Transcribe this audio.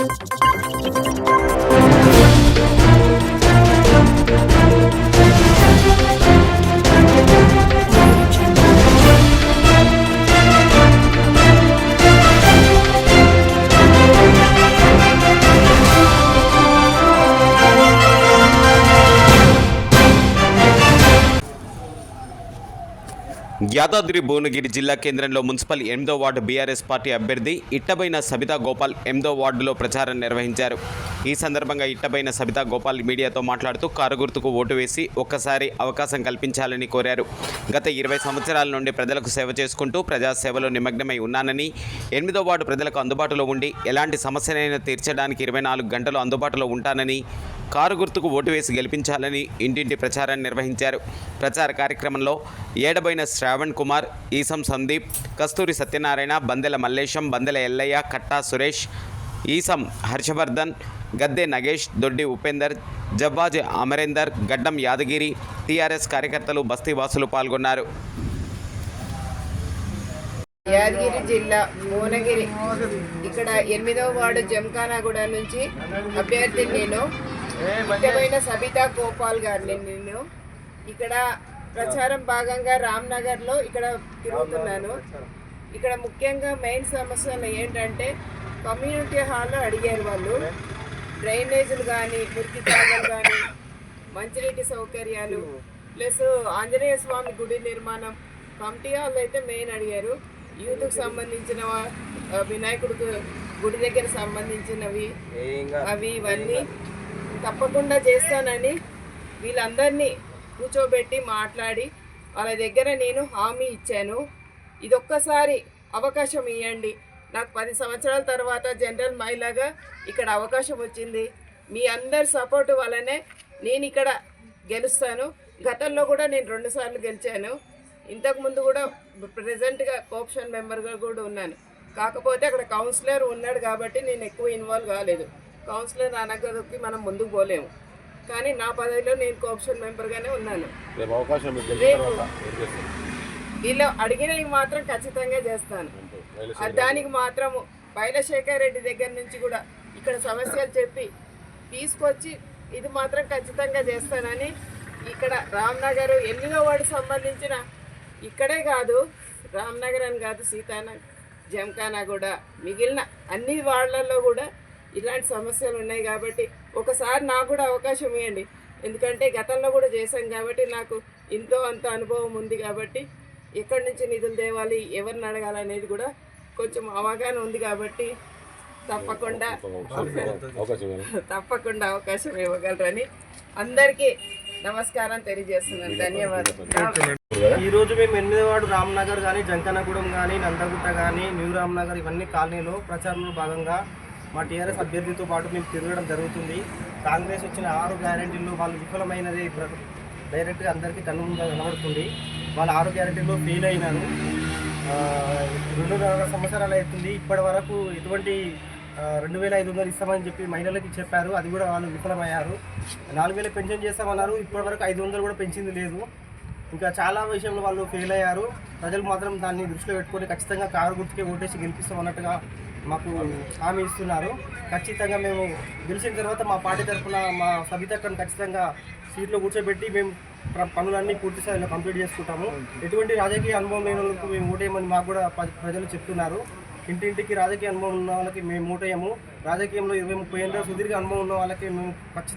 Thank you. Yadadri Bhuvanagiri జిల్లా కేంద్రంలో municipal ఎనిమిదో వార్డు బీఆర్ఎస్ పార్టీ అభ్యర్థి ఇట్టబైన సబితా గోపాల్ ఎనిమిదో వార్డులో ప్రచారం నిర్వహించారు. ఈ సందర్భంగా ఇట్టబైన సబితా గోపాల్ మీడియాతో మాట్లాడుతూ కారు గుర్తుకు ఓటు వేసి ఒక్కసారి అవకాశం కల్పించాలని కోరారు. గత ఇరవై సంవత్సరాల నుండి ప్రజలకు సేవ చేసుకుంటూ ప్రజాసేవలో నిమగ్నమై ఉన్నానని ఎనిమిదో వార్డు ప్రజలకు అందుబాటులో ఉండి ఎలాంటి సమస్యనైనా తీర్చడానికి ఇరవై నాలుగు గంటలు అందుబాటులో ఉంటానని కారు గుర్తుకు ఓటు వేసి గెలిపించాలని ఇంటింటి ప్రచారాన్ని నిర్వహించారు. ప్రచార కార్యక్రమంలో ఏడబైన శ్రావణ్ కుమార్ ఈసం సందీప్ కస్తూరి సత్యనారాయణ బందెల మల్లేశం బందెల ఎల్లయ్య కట్టా సురేష్ ఈసం హర్షవర్ధన్ గద్దె నగేష్ దొడ్డి ఉపేందర్ జబ్బాజ్ అమరేందర్ గడ్డం యాదగిరి టీఆర్ఎస్ కార్యకర్తలు బస్తీవాసులు పాల్గొన్నారు. యాదగిరి జిల్లా భువనగిరి. ఇక్కడ ఎనిమిదవ వార్డు జంకానాగూడ నుంచి అభ్యర్థి నేను. ముఖ్యమైన సబితా గోపాల్ గారిని నేను. ఇక్కడ ప్రచారం భాగంగా రామ్నగర్లో ఇక్కడ తిరుగుతున్నాను. ఇక్కడ ముఖ్యంగా మెయిన్ సమస్యలు ఏంటంటే కమ్యూనిటీ హాల్లో అడిగారు వాళ్ళు. డ్రైనేజీలు కానీ మురికి తాగలు కానీ మంచినీటి సౌకర్యాలు ప్లస్ ఆంజనేయ స్వామి గుడి నిర్మాణం కమిటీ హాల్ అయితే మెయిన్ అడిగారు. యూత్కు సంబంధించిన వినాయకుడికి గుడి దగ్గర సంబంధించినవి అవి ఇవన్నీ తప్పకుండా చేస్తానని వీళ్ళందరినీ కూర్చోబెట్టి మాట్లాడి వాళ్ళ దగ్గర నేను హామీ ఇచ్చాను. ఇదొక్కసారి అవకాశం ఇవ్వండి నాకు పది సంవత్సరాల తర్వాత జనరల్ మహిళగా ఇక్కడ అవకాశం వచ్చింది. మీ అందరి సపోర్టు వల్లనే నేను ఇక్కడ గెలుస్తాను. గతంలో కూడా నేను రెండుసార్లు గెలిచాను. ఇంతకుముందు కూడా ప్రజెంట్గా కోఆప్షన్ మెంబర్గా కూడా ఉన్నాను. కాకపోతే అక్కడ కౌన్సిలర్ ఉన్నాడు కాబట్టి నేను ఎక్కువ ఇన్వాల్వ్ కాలేదు. కౌన్సిలర్ అనగదొక్కి మనం ముందుకు పోలేము. కానీ నా పదవిలో నేను కోఆప్షన్ మెంబర్గానే ఉన్నాను. రేపు వీళ్ళు అడిగినవి మాత్రం ఖచ్చితంగా చేస్తాను. దానికి మాత్రము బైలశేఖర్ రెడ్డి దగ్గర నుంచి కూడా ఇక్కడ సమస్యలు చెప్పి తీసుకొచ్చి ఇది మాత్రం ఖచ్చితంగా చేస్తానని ఇక్కడ రామ్నగర్ ఎనిమిదో వార్డు సంబంధించిన ఇక్కడే కాదు రామ్నగర్ అని కాదు సీతానగర్ జంకానా కూడా మిగిలిన అన్ని వార్డులలో కూడా ఇలాంటి సమస్యలు ఉన్నాయి కాబట్టి ఒకసారి నాకు కూడా అవకాశం ఇవ్వండి. ఎందుకంటే గతంలో కూడా చేశాం కాబట్టి నాకు ఎంతో అంత అనుభవం ఉంది కాబట్టి ఎక్కడి నుంచి నిధులు తేవాలి ఎవరిని అడగాలనేది కూడా కొంచెం అవగాహన ఉంది కాబట్టి తప్పకుండా తప్పకుండా అవకాశం ఇవ్వగలరని అందరికీ నమస్కారం తెలియజేస్తున్నాను. ధన్యవాదాలు. ఈరోజు మేము ఎనిమిదివాడు రామ్నగర్ కానీ జంకనగూడెం కానీ నందగుట్ట కానీ న్యూ రామ్నగర్ ఇవన్నీ కాలనీలో ప్రచారంలో భాగంగా మా టీఆర్ఎస్ అభ్యర్థితో పాటు మేము తిరగడం జరుగుతుంది. కాంగ్రెస్ వచ్చిన ఆరు గ్యారెంటీలు వాళ్ళు విఫలమైనది డైరెక్ట్గా అందరికీ కన్ను కనబడుతుంది. వాళ్ళ ఆరు గ్యారెంటీలో ఫెయిల్ అయినారు. రెండు రెండున్నర సంవత్సరాలు అవుతుంది. ఇప్పటి వరకు ఎటువంటి రెండు వేల ఐదు వందలు ఇస్తామని చెప్పి మహిళలకి చెప్పారు. అది కూడా వాళ్ళు విఫలమయ్యారు. నాలుగు వేల పెన్షన్ చేస్తామన్నారు. ఇప్పటి వరకు ఐదు వందలు కూడా పెంచింది లేదు. ఇంకా చాలా విషయంలో వాళ్ళు ఫెయిల్ అయ్యారు. ప్రజలు మాత్రం దాన్ని దృష్టిలో పెట్టుకొని ఖచ్చితంగా కారు గుర్తుకే ఓటేసి గెలిపిస్తాం అన్నట్టుగా మాకు హామీ ఇస్తున్నారు. ఖచ్చితంగా మేము గెలిచిన తర్వాత మా పార్టీ తరఫున మా సభితక్కను ఖచ్చితంగా సీట్లో కూర్చోబెట్టి మేము పనులన్నీ పూర్తి స్థాయిలో కంప్లీట్ చేసుకుంటాము. ఎటువంటి రాజకీయ అనుభవం లేని వాళ్ళకు మేము ఓటేయమని మాకు కూడా ప్రజలు చెప్తున్నారు. ఇంటింటికి రాజకీయ అనుభవం ఉన్న వాళ్ళకి మేము ఓటేయము. రాజకీయంలో ఇరవై ముప్పై ఏళ్ళ సుదీర్ఘ అనుభవం ఉన్న వాళ్ళకి మేము ఖచ్చితంగా